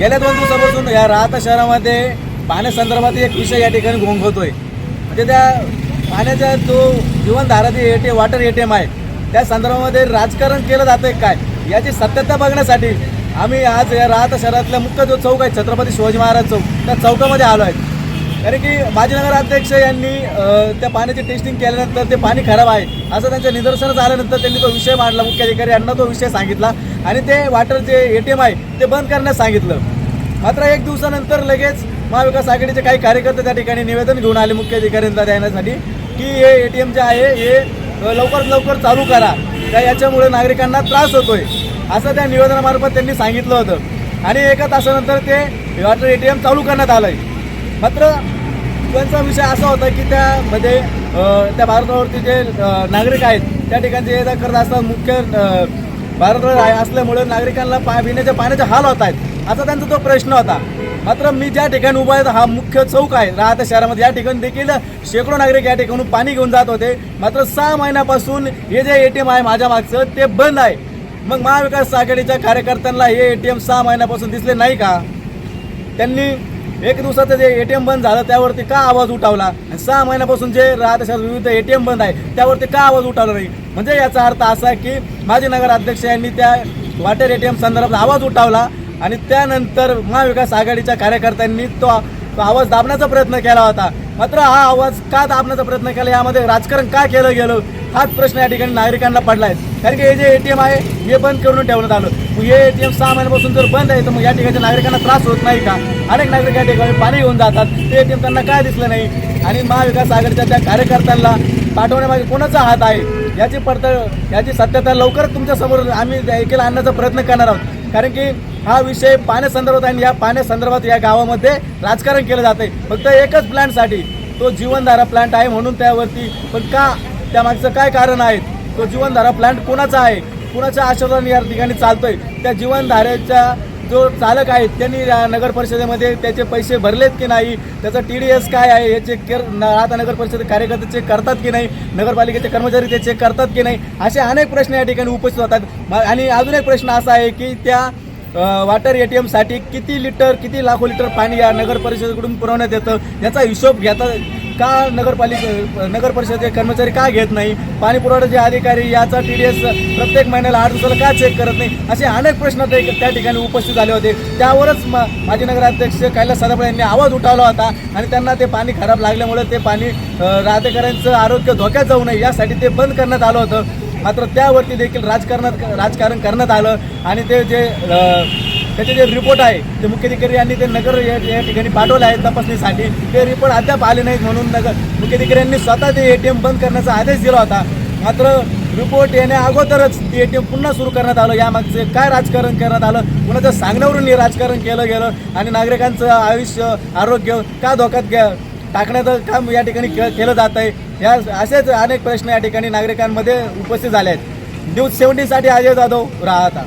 गेल्या दोन दिवसापासून या राहता शहरामध्ये पाण्यासंदर्भात एक विषय या ठिकाणी घोंघवतोय म्हणजे त्या पाण्याचा जो Jeevandhara A T water A T M आहे त्या संदर्भामध्ये राजकारण केलं जातंय काय? याची सत्यता बघण्यासाठी आम्ही आज या राहता शहरातल्या मुख्य जो चौक आहे छत्रपती शिवाजी महाराज चौक त्या चौकामध्ये आलो आहे. कारण की माजी नगराध्यक्ष यांनी त्या पाण्याची टेस्टिंग केल्यानंतर ते पाणी खराब आहे असं त्यांच्या निदर्शनास आल्यानंतर त्यांनी तो विषय मांडला. मुख्याधिकारी यांना तो विषय सांगितला. आणि ते वाटर जे ए टी एम आहे ते बंद करण्यास सांगितलं. मात्र एक दिवसानंतर लगेच महाविकास आघाडीचे काही कार्यकर्ते त्या ठिकाणी निवेदन घेऊन आले मुख्य अधिकाऱ्यांना देण्यासाठी की हे ए टी एम जे आहे हे लवकरात लवकर चालू करा. त्या याच्यामुळे नागरिकांना त्रास होतोय असं त्या निवेदनामार्फत त्यांनी सांगितलं होतं. आणि एका तासानंतर ते वॉटर ए टी एम चालू करण्यात आलं आहे मात्र त्यांचा विषय असा होता की त्यामध्ये त्या भारतावरती जे नागरिक आहेत त्या ठिकाणचे ये करत असताना मुख्य भारतावर असल्यामुळे नागरिकांना पा पिण्याच्या पाण्याचे हाल होत आहेत. असा त्यांचा तो प्रश्न होता. मात्र मी ज्या ठिकाणी उभा आहे हा मुख्य चौक आहे. राहत्या शहरामध्ये या ठिकाणी देखील शेकडो नागरिक या ठिकाणून पाणी घेऊन जात होते. मात्र सहा महिन्यापासून हे जे ए टी एम आहे माझ्या मागचं ते बंद आहे. मग महाविकास आघाडीच्या कार्यकर्त्यांना हे ए टी एम सहा महिन्यापासून दिसले नाही का? त्यांनी एक दिवसाचं जे ए टी एम बंद झालं त्यावरती का आवाज उठावला? आणि सहा महिन्यापासून जे राहत शहरात विविध ए टी एम बंद आहे त्यावरती का आवाज उठावला नाही? म्हणजे याचा अर्थ असा आहे की माजी नगराध्यक्ष यांनी त्या वॉटर एटीएम संदर्भात आवाज उठावला आणि त्यानंतर महाविकास आघाडीच्या कार्यकर्त्यांनी तो तो आवाज दाबण्याचा प्रयत्न केला होता. मात्र हा आवाज का दाबण्याचा प्रयत्न केला यामध्ये राजकारण का केलं गेलं? हाच प्रश्न या ठिकाणी नागरिकांना पडला आहे कारण की हे जे ए टी एम आहे हे बंद करून ठेवण्यात आलं. मग हे ए टी एम सहा महिन्यापासून जर बंद आहे तर मग या ठिकाणच्या नागरिकांना त्रास होत नाही का? अनेक नागरिक या ठिकाणी पाणी घेऊन जातात. ते ए टी एम त्यांना काय दिसलं नाही? आणि महाविकास आघाडीच्या त्या कार्यकर्त्यांना पाठवण्यामागे कोणाचा हात आहे? याची पडताळ याची सत्यता लवकरच तुमच्यासमोर आम्ही देखील आणण्याचा प्रयत्न करणार आहोत. कारण की हा विषय पाण्यासंदर्भात आणि या पाण्यासंदर्भात या गावामध्ये राजकारण केलं जाते फक्त एकच प्लांटसाठी तो जीवनधारा प्लांट आहे म्हणून त्यावरती पण का त्यामागचं काय कारण आहे? तो जीवनधारा प्लांट कोणाचा आहे? कुणाच्या आशीर्वादाने या ठिकाणी चालतोय? त्या जीवनधारेच्या जो चालक आहेत त्यांनी नगर परिषदेमध्ये त्याचे पैसे भरलेत की नाही त्याचा टी डी एस काय आहे हे चेक कर आता नगर परिषद कार्यकर्ते चेक करतात की नाही नगरपालिकेचे कर्मचारी ते चेक करतात की नाही असे अनेक प्रश्न या ठिकाणी उपस्थित होतात. आणि अजून एक प्रश्न असा आहे की त्या वॉटर ए टी एमसाठी किती लिटर किती लाखो लिटर पाणी या नगर परिषदेकडून पुरवण्यात येतं याचा हिशोब घेता का नगरपालिका नगर परिषदेचे कर्मचारी का घेत नाही? पाणी पुरवठ्याचे अधिकारी याचा टी डी एस प्रत्येक महिन्याला आठ दिवसाला का चेक करत नाही? असे अनेक प्रश्न ते त्या ठिकाणी उपस्थित झाले होते. त्यावरच माजी नगराध्यक्ष कैलास सदाफळे यांनी आवाज उठावला होता आणि त्यांना ते पाणी खराब लागल्यामुळे ते पाणी राहतेकऱ्यांचं आरोग्य धोक्यात जाऊ नये यासाठी ते बंद करण्यात आलं होतं. मात्र त्यावरती देखील राजकारणात राजकारण करण्यात आलं आणि ते जे त्याचे जे रिपोर्ट आहे ते मुख्याधिकारी यांनी ते नगर या ठिकाणी पाठवले आहेत तपासणीसाठी. ते रिपोर्ट अद्याप आले नाहीत म्हणून नगर मुख्याधिकाऱ्यांनी स्वतः ते ए टी एम बंद करण्याचा आदेश दिला होता. मात्र रिपोर्ट येण्या अगोदरच ते एम पुन्हा सुरू करण्यात आलं. यामागचे काय राजकारण करण्यात आलं? कुणाच्या सांगण्यावरून हे राजकारण केलं गेलं? आणि नागरिकांचं आयुष्य आरोग्य का धोक्यात घ्या टाकण्याचं काम या ठिकाणी के- केलं जात आहे? या असेच अनेक प्रश्न या ठिकाणी नागरिकांमध्ये उपस्थित झाले आहेत. न्यूज सेवन्टीसाठी अजय जाधव राहता.